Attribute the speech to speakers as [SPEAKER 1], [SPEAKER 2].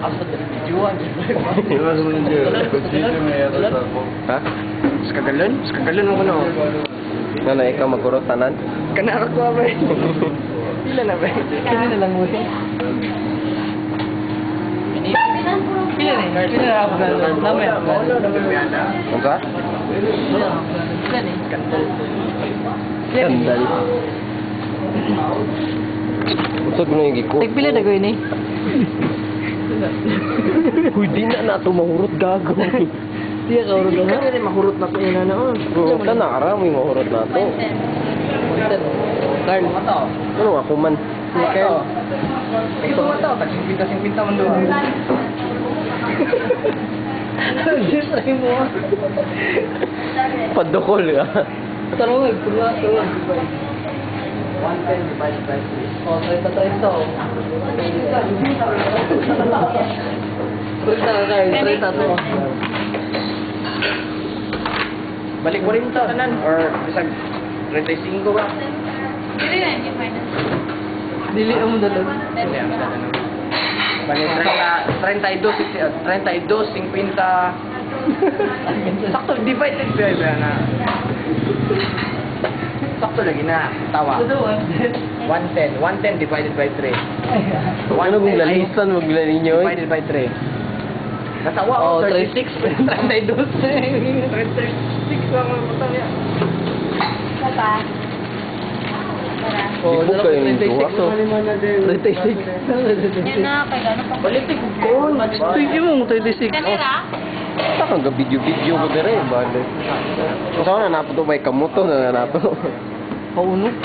[SPEAKER 1] Videoan.
[SPEAKER 2] Iwas mo nang dyan. Consider mo yata sa ako.
[SPEAKER 3] Ha? Sa kagalon? Sa kagalon mo ko no? Nga na ikaw magkurot tanan?
[SPEAKER 1] Kanara ko ba? Pila na ba? Pila na lang mo eh. Pila na eh. Pila na ako na namin.
[SPEAKER 3] Ano ka?
[SPEAKER 1] Pila na eh.
[SPEAKER 3] Sandal. Usod mo na yung giko.
[SPEAKER 1] Tagpila na ko ini.
[SPEAKER 3] Uy, di na nato mahurot gago.
[SPEAKER 1] Siya ka urod na. Kaya mahurot na ko ina na.
[SPEAKER 3] Bro, tanara mo yung mahurot nato.
[SPEAKER 1] Carl.
[SPEAKER 3] Ano ako man?
[SPEAKER 1] Si Carl. Ito mo tao. Tag-simpinta-simpinta man doon. Siyempre mo.
[SPEAKER 3] Padokol ka.
[SPEAKER 1] Tarong, pula, tarong. 110 divided by 3. Oh, 30, 30. oh. 30 ka, Carl. 30 to. Balik 40 tanan or bisag 35 ba?
[SPEAKER 4] Dili na, hindi finance.
[SPEAKER 1] Dili mo dalo.
[SPEAKER 4] Dili.
[SPEAKER 1] Balik 30 32 32 50 Sakto divided by na. Lagi na tawa. 110 110 divided by 3.
[SPEAKER 3] Ano kung lalisan magla ninyo? eh?
[SPEAKER 1] Divided by 3. Natawa oh, 36. 32. 36 lang ang butang niya.
[SPEAKER 4] Papa.
[SPEAKER 1] Oh,
[SPEAKER 3] Di ko kayo yung duwa, so.
[SPEAKER 1] 36.
[SPEAKER 4] Yan na, kay gano'n pa.
[SPEAKER 1] Balitik ko. Sige mo, 36.
[SPEAKER 4] Kanira?
[SPEAKER 3] Saka nga video-video ko dire, bale. Saan na napo to may kamuto na o
[SPEAKER 1] uno.